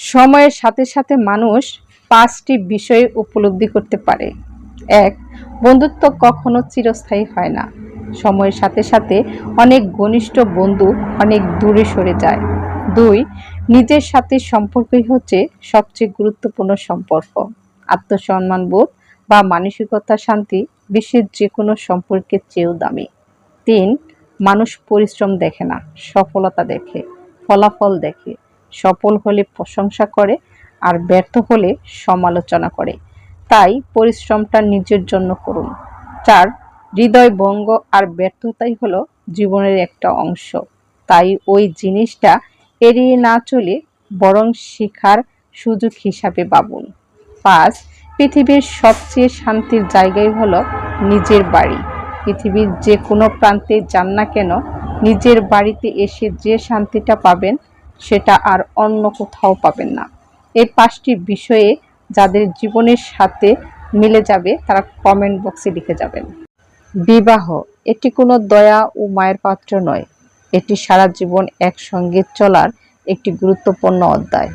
সময়ের সাথে সাথে মানুষ পাঁচটি বিষয় উপলব্ধি করতে পারে। এক, বন্ধুত্ব কখনো চিরস্থায়ী হয় না। সময়ের সাথে সাথে অনেক ঘনিষ্ঠ বন্ধু অনেক দূরে সরে যায়। দুই, নিজের সাথে সম্পর্কই হচ্ছে সবচেয়ে গুরুত্বপূর্ণ সম্পর্ক। আত্মসম্মান বোধ বা মানসিকতা শান্তি বিশ্বের যে কোনো সম্পর্কের চেয়েও দামি। তিন, মানুষ পরিশ্রম দেখে না, সফলতা দেখে, ফলাফল দেখে। সফল হলে প্রশংসা করে আর ব্যর্থ হলে সমালোচনা করে। তাই পরিশ্রমটা নিজের জন্য করুন। চার, হৃদয় ভঙ্গ আর ব্যর্থতাই হলো জীবনের একটা অংশ। তাই ওই জিনিসটা এড়িয়ে না চলে বরং শেখার সুযোগ হিসাবে ভাবুন। পাঁচ, পৃথিবীর সবচেয়ে শান্তির জায়গাই হলো নিজের বাড়ি। পৃথিবীর যে কোনো প্রান্তে যান না কেন, নিজের বাড়িতে এসে যে শান্তিটা পাবেন সেটা আর অন্য কোথাও পাবেন না। এই পাঁচটি বিষয়ে যাদের জীবনের সাথে মিলে যাবে, তারা কমেন্ট বক্সে লিখে যাবেন। বিবাহ, এটি কোনো দয়া ও মায়ের পাত্র নয়। এটি সারা জীবন একসঙ্গে চলার একটি গুরুত্বপূর্ণ অধ্যায়।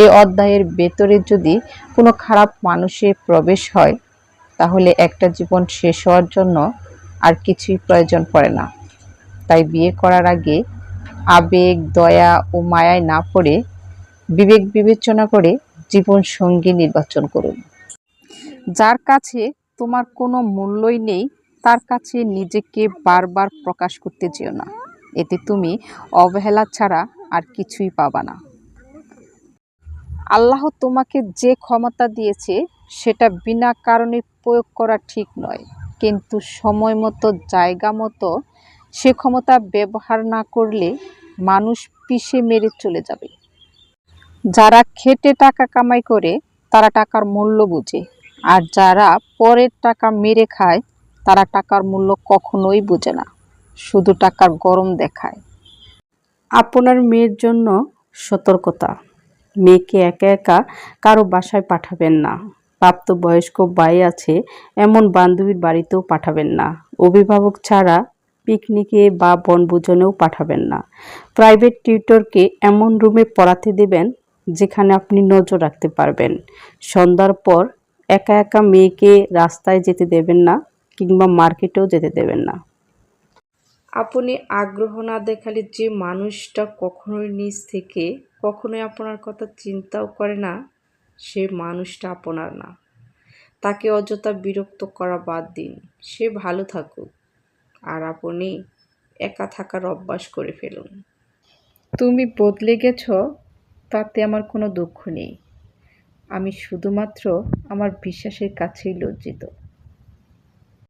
এই অধ্যায়ের ভেতরে যদি কোনো খারাপ মানুষে প্রবেশ হয়, তাহলে একটা জীবন শেষ হওয়ার জন্য আর কিছুই প্রয়োজন পড়ে না। তাই বিয়ে করার আগে আবেগ, দয়া ও মায়ায় না পড়ে বিবেক বিবেচনা করে জীবন সঙ্গী নির্বাচন করুন। যার কাছে তোমার কোনো মূল্যই নেই, তার কাছে নিজেকে বারবার প্রকাশ করতে যেও না। এতে তুমি অবহেলা ছাড়া আর কিছুই পাবা না। আল্লাহ তোমাকে যে ক্ষমতা দিয়েছে, সেটা বিনা কারণে প্রয়োগ করা ঠিক নয়। কিন্তু সময় মতো, জায়গা মতো সে ক্ষমতা ব্যবহার না করলে মানুষ পিষে মেরে চলে যাবে। যারা খেটে টাকা কামাই করে, তারা টাকার মূল্য বুঝে। আর যারা পরের টাকা মেরে খায়, তারা টাকার মূল্য কখনোই বোঝে না, শুধু টাকার গরম দেখায়। আপনার মেয়ের জন্য সতর্কতা। মেয়েকে একা একা কারও বাসায় পাঠাবেন না। প্রাপ্তবয়স্ক বাই আছে, এমন বান্ধবীর বাড়িতেও পাঠাবেন না। অভিভাবক ছাড়া পিকনিকে বা বনভোজনেও পাঠাবেন না। প্রাইভেট টিউটরকে এমন রুমে পড়াতে দেবেন যেখানে আপনি নজর রাখতে পারবেন। সন্ধ্যার পর একা একা মেয়েকে রাস্তায় যেতে দেবেন না কিংবা মার্কেটেও যেতে দেবেন না। আপনি আগ্রহ না দেখালে যে মানুষটা কখনোই নিজ থেকে কখনোই আপনার কথা চিন্তাও করে না, সে মানুষটা আপনার না। তাকে অযথা বিরক্ত করা বাদ দিন। সে ভালো থাকুক। আর আপনি একা থাকার অভ্যাস করে ফেলুন। তুমি বদলে গেছ, তাতে আমার কোনো দুঃখ নেই। আমি শুধুমাত্র আমার বিশ্বাসের কাছেই লজ্জিত।